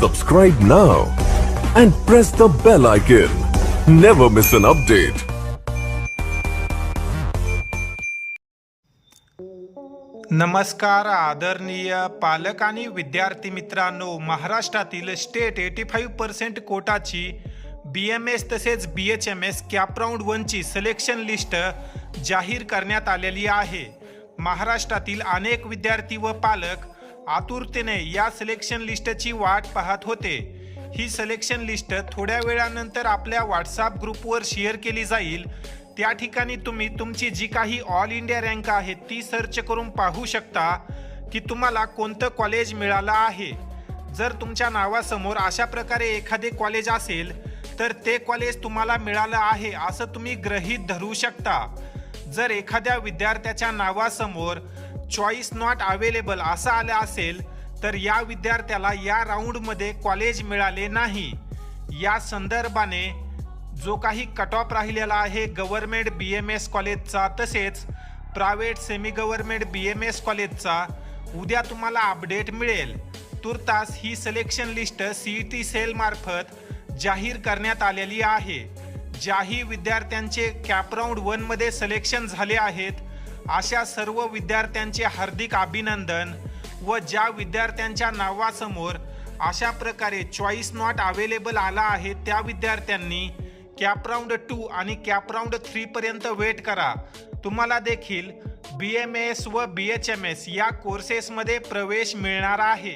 Subscribe now and press the bell icon. Never miss an update. नमस्कार आदरणीय पालक आणि विद्यार्थी मित्रांनो महाराष्ट्रातील स्टेट एटी फाईव्ह पर्सेंट कोटाची बी एम एस तसेच B H M S CAP round वनची सिलेक्शन लिस्ट जाहीर करण्यात आलेली आहे महाराष्ट्रातील अनेक विद्यार्थी व पालक आतुरतेने या सिलेक्शन लिस्टची वाट पाहत होते. ही सिलेक्शन लिस्ट थोड्या वेळानंतर आपल्या व्हॉट्सअप ग्रुपवर शेअर केली जाईल. त्या ठिकाणी तुम्ही तुमची जी काही ऑल इंडिया रँक आहे ती सर्च करून पाहू शकता की तुम्हाला कोणतं कॉलेज मिळालं आहे. जर तुमच्या नावासमोर अशा प्रकारे एखादे कॉलेज असेल तर ते कॉलेज तुम्हाला मिळालं आहे असं तुम्ही ग्रहीत धरू शकता. जर एखाद्या विद्यार्थ्याच्या नावासमोर चॉईस नॉट अवेलेबल असं आलं असेल तर या विद्यार्थ्याला या राऊंडमध्ये कॉलेज मिळाले नाही. या संदर्भाने जो काही कट ऑफ राहिलेला आहे गव्हर्मेंट बी एम एस कॉलेजचा तसेच private semi government B M S कॉलेजचा उद्या तुम्हाला अपडेट मिळेल. तुर्तास ही सिलेक्शन लिस्ट सी टी सेलमार्फत जाहीर करण्यात आलेली आहे. ज्याही विद्यार्थ्यांचे कॅपराऊंड वनमध्ये सिलेक्शन झाले आहेत अशा सर्व विद्यार्थ्यांचे हार्दिक अभिनंदन व ज्या विद्यार्थ्यांच्या नावासमोर अशा प्रकारे चॉईस नॉट अवेलेबल आला आहे त्या विद्यार्थ्यांनी कॅप राऊंड टू आणि कॅप राऊंड वेट करा. तुम्हाला देखील बी एम एस व बी एच एम एस या कोर्सेसमध्ये प्रवेश मिळणार आहे.